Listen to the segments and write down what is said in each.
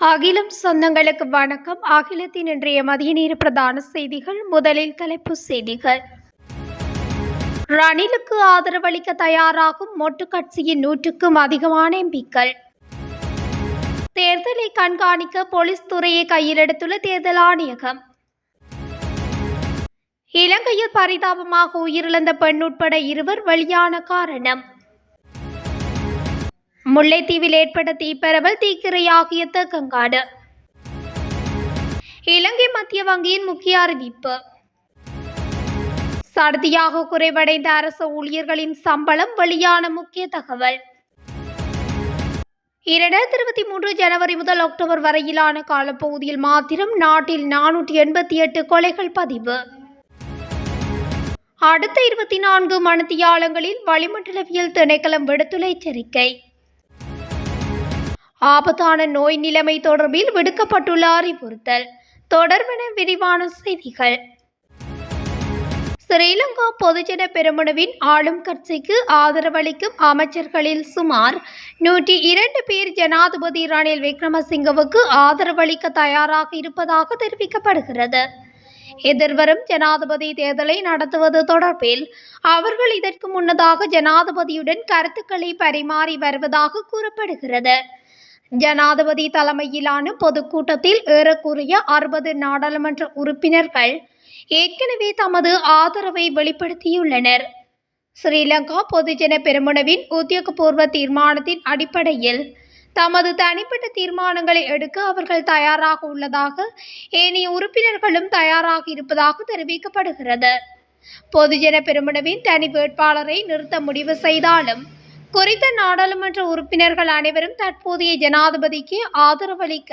அகிலம் சொந்தங்களுக்கு வணக்கம். அகிலத்தின் இன்றைய மதிய நேர பிரதான செய்திகள். முதலில் தலைப்புச் செய்திகள். ரணிலுக்கு ஆதரவளிக்க தயாராகும் மொட்டு கட்சியின் நூற்றுக்கும் அதிகமான எம்பிக்கள். தேர்தலை கண்காணிக்க போலீஸ் துறையை கையில் எடுத்துள்ள தேர்தல் ஆணையகம். இலங்கையில் பரிதாபமாக உயிரிழந்த பெண் உட்பட இருவர் வெளியான காரணம். முல்லைத்தீவில் ஏற்பட்ட தீப்பரவல் தீக்கிரையாகிய தேக்கங்காடு. இலங்கை மத்திய வங்கியின் முக்கிய அறிவிப்பு. சடதியாக குறைவடைந்த அரசு ஊழியர்களின் சம்பளம் வெளியான முக்கிய தகவல். இரண்டாயிரத்தி இருபத்தி மூன்று ஜனவரி முதல் அக்டோபர் வரையிலான காலப்பகுதியில் மாத்திரம் நாட்டில் நானூற்றி எண்பத்தி எட்டு கொலைகள் பதிவு. அடுத்த இருபத்தி நான்கு மணித்தியாலங்களில் வளிமண்டலவியல் திணைக்களம் விடுத்துள்ள எச்சரிக்கை. ஆபத்தான நோய் நிலைமை தொடர்பில் விடுக்கப்பட்டுள்ள அறிவுறுத்தல். தொடர்பென விரிவான செய்திகள். ஸ்ரீலங்கா பொதுஜன பெருமனவின் ஆளும் கட்சிக்கு ஆதரவளிக்கும் அமைச்சர்களில் சுமார் நூற்றி இரண்டு பேர் ஜனாதிபதி ரணில் விக்ரமசிங்கவுக்கு ஆதரவளிக்க தயாராக இருப்பதாக தெரிவிக்கப்படுகிறது. எதிர்வரும் ஜனாதிபதி தேர்தலை நடத்துவது தொடர்பில் அவர்கள் இதற்கு முன்னதாக ஜனாதிபதியுடன் கருத்துக்களை பரிமாறி வருவதாக கூறப்படுகிறது. ஜனாதிபதி தலைமையிலான பொதுக்கூட்டத்தில் ஏறக்குறைய அறுபது நாடாளுமன்ற உறுப்பினர்கள் ஏற்கனவே தமது ஆதரவை வெளிப்படுத்தியுள்ளனர். ஸ்ரீலங்கா பொதுஜன பெருமுனவின் உத்தியோகபூர்வ தீர்மானத்தின் அடிப்படையில் தமது தனிப்பட்ட தீர்மானங்களை எடுக்க அவர்கள் தயாராக உள்ளதாக ஏனைய உறுப்பினர்களும் தயாராக இருப்பதாக தெரிவிக்கப்படுகிறது. பொதுஜன பெருமுனவின் தனி வேட்பாளரை நிறுத்த முடிவு செய்தாலும் குறித்த நாடாளுமன்ற உறுப்பினர்கள் அனைவரும் தற்போதைய ஜனாதிபதிக்கு ஆதரவளிக்க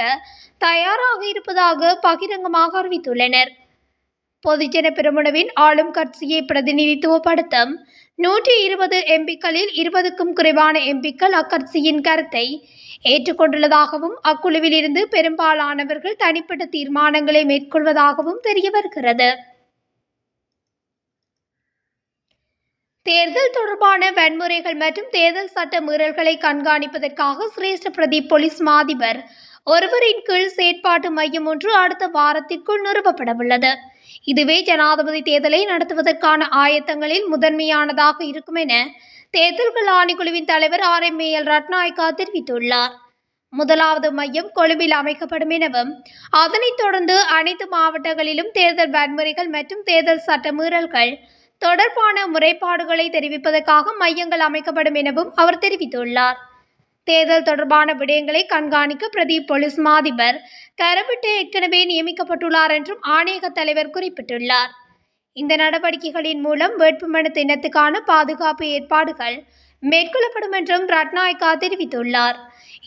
தயாராக இருப்பதாக பகிரங்கமாக அறிவித்துள்ளனர். பொதுஜன பெருமுனவின் ஆளும் கட்சியை பிரதிநிதித்துவப்படுத்தும் நூற்றி இருபது எம்பிக்களில் இருபதுக்கும் குறைவான எம்பிக்கள் அக்கட்சியின் கருத்தை ஏற்றுக்கொண்டுள்ளதாகவும் அக்குழுவில் இருந்து பெரும்பாலானவர்கள் தனிப்பட்ட தீர்மானங்களை மேற்கொள்வதாகவும் தெரிய வருகிறது தேர்தல் தொடர்பான வன்முறைகள் மற்றும் தேர்தல் சட்ட மீறல்களை கண்காணிப்பதற்காக சிரேஷ்ட பிரதி போலீஸ் மாதிபர். ஒருவரின் கீழ் செயற்பாட்டு மையம் ஒன்று அடுத்த வாரத்திற்குள் நிறுவப்படவுள்ளது. இதுவே ஜனாதிபதி தேர்தலை நடத்துவதற்கான ஆயத்தங்களில் முதன்மையானதாக இருக்கும் என தேர்தல்கள் ஆணைக்குழுவின் தலைவர் ஆர் எம் எல் ரட்நாயக்கா தெரிவித்துள்ளார். முதலாவது மையம் கொழும்பில் அமைக்கப்படும் எனவும் அதனைத் தொடர்ந்து அனைத்து மாவட்டங்களிலும் தேர்தல் வன்முறைகள் மற்றும் தேர்தல் சட்ட மீறல்கள் தொடர்பான முறைப்பாடுகளை தெரிவிப்பதற்காக மையங்கள் அமைக்கப்படும் எனவும் அவர் தெரிவித்துள்ளார். தேர்தல் தொடர்பான விடயங்களை கண்காணிக்க பிரதி போலீஸ் மாதிபர் கரவிட்டு ஏற்கனவே நியமிக்கப்பட்டுள்ளார் என்றும் ஆணையக தலைவர் குறிப்பிட்டுள்ளார். இந்த நடவடிக்கைகளின் மூலம் வேட்புமனு தினத்துக்கான பாதுகாப்பு ஏற்பாடுகள் மேற்கொள்ளப்படும் என்றும் ரட்நாயக்கா தெரிவித்துள்ளார்.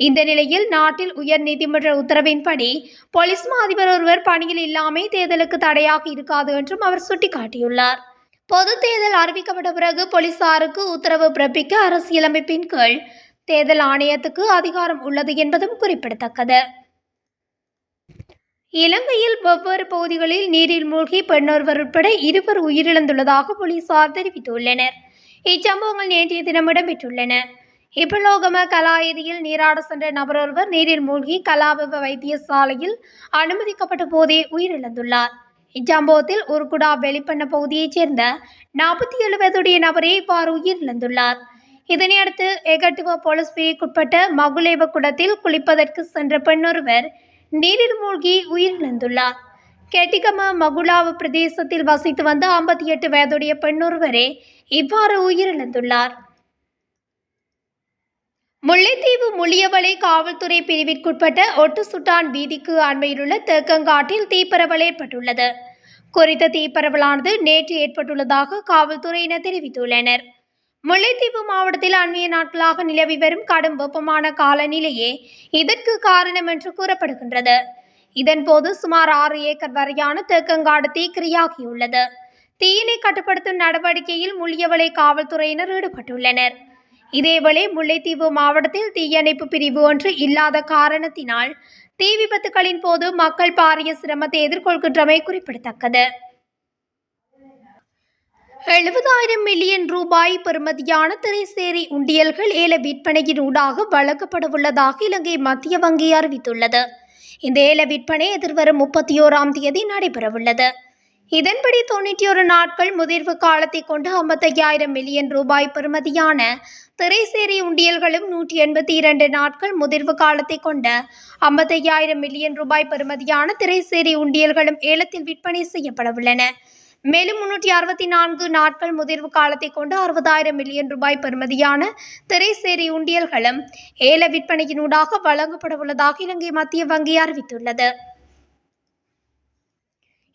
இந்த நிலையில் நாட்டில் உயர் நீதிமன்ற உத்தரவின்படி போலீஸ் மாதிபர் ஒருவர் பணியில் இல்லாமல் தேர்தலுக்கு தடையாக இருக்காது என்றும் அவர் சுட்டிக்காட்டியுள்ளார். பொது தேர்தல் அறிவிக்கப்பட்ட பிறகு போலீசாருக்கு உத்தரவு பிறப்பிக்க அரசியலமைப்பின் கீழ் தேர்தல் ஆணையத்துக்கு அதிகாரம் உள்ளது என்பதும் குறிப்பிடத்தக்கது. இலங்கையில் வெவ்வேறு பகுதிகளில் நீரில் மூழ்கி பெண்ணொருவர் உட்பட இருவர் உயிரிழந்துள்ளதாக போலீசார் தெரிவித்துள்ளனர். இச்சம்பவங்கள் நேற்றைய தினம் இடம்பெற்றுள்ளன. இப்பலோகம கலாயிரியில் நீராட சென்ற நபரொருவர் நீரில் மூழ்கி கலாபவ வைத்தியசாலையில் அனுமதிக்கப்பட்ட போதே உயிரிழந்துள்ளார். இச்சம்பவத்தில் உருகுடா வெளிப்பண்ண பகுதியைச் சேர்ந்த நாற்பத்தி ஏழு வயதுடைய நபரே இவ்வாறு உயிரிழந்துள்ளார். இதனையடுத்து எகட்டுவ போலீஸ் பிரிவுக்குட்பட்ட மகுலேவ குளத்தில் குளிப்பதற்கு சென்ற பெண்ணொருவர் நீரில் மூழ்கி உயிரிழந்துள்ளார். கெட்டிகம மகுலாவு பிரதேசத்தில் வசித்து வந்த ஐம்பத்தி எட்டு வயதுடைய பெண்ணொருவரே இவ்வாறு உயிரிழந்துள்ளார். முல்லைத்தீவு முளியவளை காவல்துறை பிரிவிற்குட்பட்ட ஒட்டுசுட்டான் வீதிக்கு அண்மையிலுள்ள தேக்கங்காட்டில் தீப்பரவல் ஏற்பட்டுள்ளது. குறித்த தீப்பரவலானது நேற்று ஏற்பட்டுள்ளதாக காவல்துறையினர் தெரிவித்துள்ளனர். முல்லைத்தீவு மாவட்டத்தில் அண்மைய நாட்களாக நிலவி வரும் கடும் வெப்பமான காலநிலையே இதற்கு காரணம் என்று கூறப்படுகின்றது. இதன்போது சுமார் ஆறு ஏக்கர் வரையான தேக்கங்காடு தீக்கிரையாகியுள்ளது. தீயினை கட்டுப்படுத்தும் நடவடிக்கையில் முள்ளியவளை காவல்துறையினர் ஈடுபட்டுள்ளனர். இதேவேளை முல்லைத்தீவு மாவட்டத்தில் தீயணைப்பு பிரிவு ஒன்று இல்லாத காரணத்தினால் தீ விபத்துகளின் போது மக்கள் பாரிய சிரமத்தை எதிர்கொள்கின்றமை குறிப்பிடத்தக்கது. எழுபதாயிரம் மில்லியன் ரூபாய் பெறுமதியான திரைசேரி உண்டியல்கள் ஏல விற்பனையின் ஊடாக வழங்கப்படவுள்ளதாக இலங்கை மத்திய வங்கி அறிவித்துள்ளது. இந்த ஏல விற்பனை எதிர்வரும் முப்பத்தி ஓராம் தேதி நடைபெறவுள்ளது. இதன்படி தொண்ணூற்றி ஒரு நாட்கள் முதிர்வு காலத்தை கொண்டு ஐம்பத்தையாயிரம் மில்லியன் ரூபாய் பெறுமதியான திரைசேரி உண்டியல்களும் நூற்றி எண்பத்தி இரண்டு நாட்கள் முதிர்வு காலத்தை கொண்ட ஐம்பத்தையாயிரம் மில்லியன் ரூபாய் பெறுமதியான திரைசேரி உண்டியல்களும் ஏலத்தில் விற்பனை செய்யப்படவுள்ளன. மேலும் முன்னூற்றி அறுபத்தி நான்கு நாட்கள் முதிர்வு காலத்தை கொண்டு அறுபதாயிரம் மில்லியன் ரூபாய் பெறுமதியான திரைசேரி உண்டியல்களும் ஏல விற்பனையினூடாக வழங்கப்படவுள்ளதாக இலங்கை மத்திய வங்கி அறிவித்துள்ளது.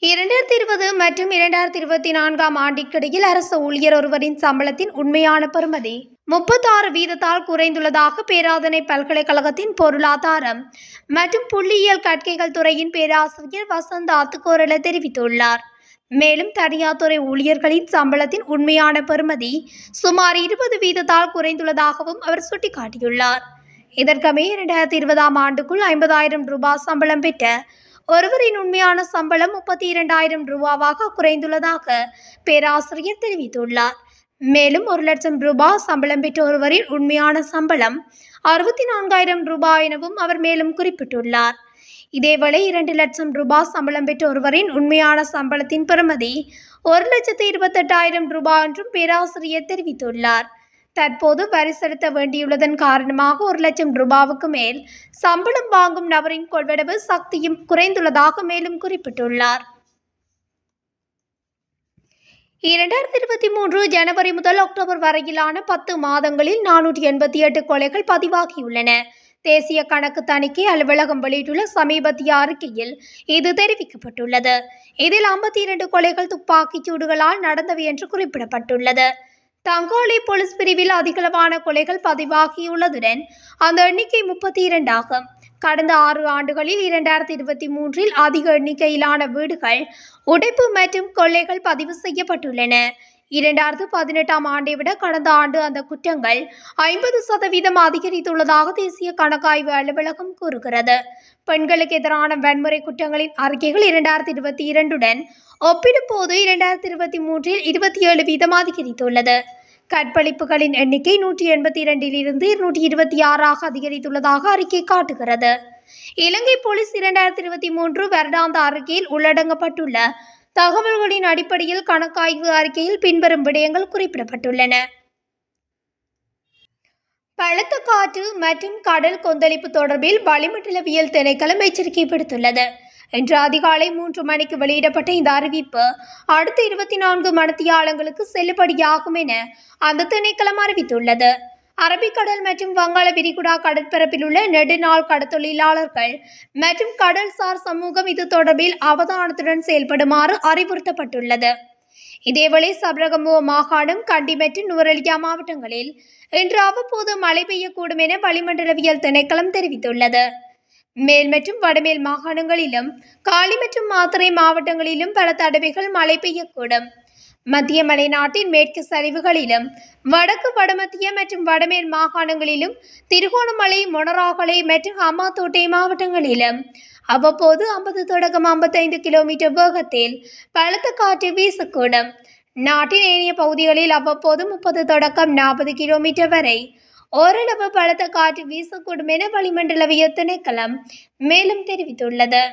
இரண்டாயிரத்தி இருபது மற்றும் இரண்டாயிரத்தி இருபத்தி நான்காம் ஆண்டிற்கிடையில் அரசு ஊழியர் ஒருவரின் சம்பளத்தின் உண்மையான பெறுமதி. முப்பத்தாறு வீதத்தால் குறைந்துள்ளதாக பேராதனை பல்கலைக்கழகத்தின் பொருளாதாரம் மற்றும் புள்ளியியல் கற்கைகள் துறையின் பேராசிரியர் வசந்த் ஆத்துக்கோரல தெரிவித்துள்ளார். மேலும் தனியார் துறை ஊழியர்களின் சம்பளத்தின் உண்மையான பெறுமதி சுமார் இருபது வீதத்தால் குறைந்துள்ளதாகவும் அவர் சுட்டிக்காட்டியுள்ளார். இதற்கமே இரண்டாயிரத்தி இருபதாம் ஆண்டுக்குள் ஐம்பதாயிரம் ரூபாய் சம்பளம் பெற்ற ஒருவரின் உண்மையான சம்பளம் முப்பத்தி இரண்டாயிரம் ரூபாவாக குறைந்துள்ளதாக பேராசிரியர் தெரிவித்துள்ளார். மேலும் ஒரு லட்சம் ரூபாய் சம்பளம் பெற்ற ஒருவரின் உண்மையான சம்பளம் அறுபத்தி நான்காயிரம் ரூபாய் எனவும் அவர் மேலும் குறிப்பிட்டுள்ளார். இதேவேளை இரண்டு லட்சம் ரூபாய் சம்பளம் பெற்ற ஒருவரின் உண்மையான சம்பளத்தின் பெறுமதி ஒரு லட்சத்து இருபத்தெட்டாயிரம் ரூபாய் என்றும் பேராசிரியர் தெரிவித்துள்ளார். தற்போது வரி செலுத்த வேண்டியுள்ளதன் காரணமாக ஒரு லட்சம் ரூபாவுக்கு மேல் சம்பளம் வாங்கும் நபரின் கொள்வனவு சக்தியும் குறைந்துள்ளதாக மேலும் குறிப்பிட்டுள்ளார். இரண்டாயிரத்தி இருபத்தி மூன்று ஜனவரி முதல் அக்டோபர் வரையிலான பத்து மாதங்களில் நானூற்றி எண்பத்தி எட்டு கொலைகள் பதிவாகியுள்ளன. தேசிய கணக்கு தணிக்கை அலுவலகம் வெளியிட்டுள்ள சமீபத்திய அறிக்கையில் இது தெரிவிக்கப்பட்டுள்ளது. இதில் ஐம்பத்தி இரண்டு கொலைகள் துப்பாக்கிச் சூடுகளால் நடந்தவை என்று குறிப்பிடப்பட்டுள்ளது. தங்கோலி போலீஸ் பிரிவில் அதிகளவான கொலைகள் பதிவாகியுள்ளதுடன் அந்த எண்ணிக்கை முப்பத்தி இரண்டு ஆகும் கடந்த ஆறு ஆண்டுகளில் இரண்டாயிரத்தி இருபத்தி மூன்றில் அதிக எண்ணிக்கையிலான வீடுகள் உடைப்பு மற்றும் கொள்ளைகள் பதிவு செய்யப்பட்டுள்ளன. இரண்டாயிரத்து பதினெட்டாம் ஆண்டை விட கடந்த ஆண்டு அந்த குற்றங்கள் ஐம்பது சதவீதம் அதிகரித்துள்ளதாக தேசிய கணக்காய்வு அலுவலகம் கூறுகிறது. பெண்களுக்கு எதிரான வன்முறை குற்றங்களின் அறிக்கைகள் இரண்டாயிரத்தி இருபத்தி இரண்டுடன் ஒப்பிடும்போது இரண்டாயிரத்தி இருபத்தி மூன்றில் இருபத்தி ஏழு வீதம் அதிகரித்துள்ளது. கற்பழிப்புகளின் எண்ணிக்கை நூற்றி எண்பத்தி இரண்டில் இருந்து இருநூற்றி இருபத்தி ஆறாக அதிகரித்துள்ளதாக அறிக்கை காட்டுகிறது. இலங்கை போலீஸ் இரண்டாயிரத்தி இருபத்தி மூன்று வருடாந்த அறிக்கையில் உள்ளடங்கப்பட்டுள்ள தகவல்களின் அடிப்படையில் கணக்காய்வு அறிக்கையில் பின்வரும் விடயங்கள் குறிப்பிடப்பட்டுள்ளன. பலத்த காற்று மற்றும் கடல் கொந்தளிப்பு தொடர்பில் வளிமண்டலவியல் திணைக்களம் எச்சரிக்கை விடுத்துள்ளது இன்று அதிகாலை மூன்று மணிக்கு வெளியிடப்பட்ட இந்த அறிவிப்பு அடுத்த இருபத்தி நான்கு மணித்தியாலங்களுக்கு செல்லுபடியாகும் என அந்த திணைக்களம் அறிவித்துள்ளது. அரபிக்கடல் மற்றும் வங்காள விரிகுடா கடற்பரப்பில் உள்ள நெடுநாள் கடத்தொழிலாளர்கள் மற்றும் கடல்சார் சமூகம் இது தொடர்பில் அவதானத்துடன் செயல்படுமாறு அறிவுறுத்தப்பட்டுள்ளது. இதேவேளை சபரகமுவ மாகாணம் கண்டி மற்றும் நுவரெலியா மாவட்டங்களில் இன்று அவ்வப்போது மழை பெய்யக்கூடும் என வளிமண்டலவியல் திணைக்களம் தெரிவித்துள்ளது. மேல் மற்றும் வடமேல் மாகாணங்களிலும் காலி மற்றும் மாத்தறை மாவட்டங்களிலும் பல தடவைகள் மழை பெய்யக்கூடும். மத்திய மலைநாட்டின் மேற்கு சரிவுகளிலும் வடக்கு வடமத்திய மற்றும் வடமேல் மாகாணங்களிலும் திருகோணமலை மொனராகலை மற்றும் அம்மாத்தோட்டை மாவட்டங்களிலும் அவ்வப்போது ஐம்பது தொடக்கம் ஐம்பத்தைந்து கிலோமீட்டர் வேகத்தில் பலத்த காற்று வீசக்கூடும். நாட்டின் ஏனைய பகுதிகளில் அவ்வப்போது முப்பது தொடக்கம் நாற்பது கிலோமீட்டர் வரை ஓரளவு பலத்த காற்று வீசக்கூடும் என வளிமண்டலவிய திணைக்களம் மேலும் தெரிவித்துள்ளது.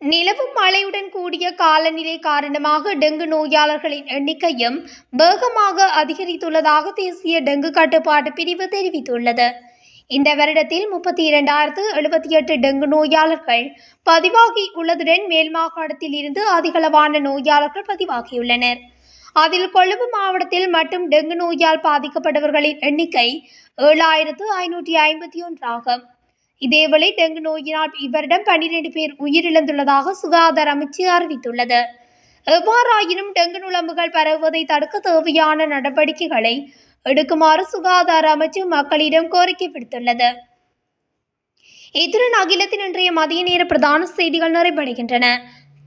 நிலவும் மழையுடன் கூடிய காலநிலை காரணமாக டெங்கு நோயாளர்களின் எண்ணிக்கையும் வேகமாக அதிகரித்துள்ளதாக தேசிய டெங்கு கட்டுப்பாட்டு பிரிவு தெரிவித்துள்ளது. இந்த வருடத்தில் முப்பத்தி இரண்டாயிரத்து எழுபத்தி எட்டு டெங்கு நோயாளர்கள் பதிவாகி உள்ளதுடன் மேல் மாகாணத்தில் இருந்து அதிகளவான நோயாளர்கள் பதிவாகியுள்ளனர். அதில் கொழும்பு மாவட்டத்தில் மட்டும் டெங்கு நோயால் பாதிக்கப்பட்டவர்களின் எண்ணிக்கை ஏழாயிரத்து ஐநூற்றி ஐம்பத்தி ஒன்றாகும் இதேவேளை டெங்கு நோயினால் இவரிடம் பன்னிரண்டு பேர் உயிரிழந்துள்ளதாக சுகாதார அமைச்சு அறிவித்துள்ளது. எவ்வாறாயினும் டெங்கு நுழம்புகள் பரவுவதை தடுக்க தேவையான நடவடிக்கைகளை எடுக்குமாறு சுகாதார அமைச்சு மக்களிடம் கோரிக்கை விடுத்துள்ளது. இத்துடன் அகிலத்தின் இன்றைய மதிய நேர பிரதான செய்திகள் நிறைவடைகின்றன.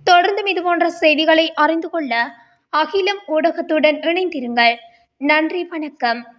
தொடர்ந்தும் இதுபோன்ற செய்திகளை அறிந்து கொள்ள அகிலம் ஊடகத்துடன் இணைந்திருங்கள். நன்றி வணக்கம்.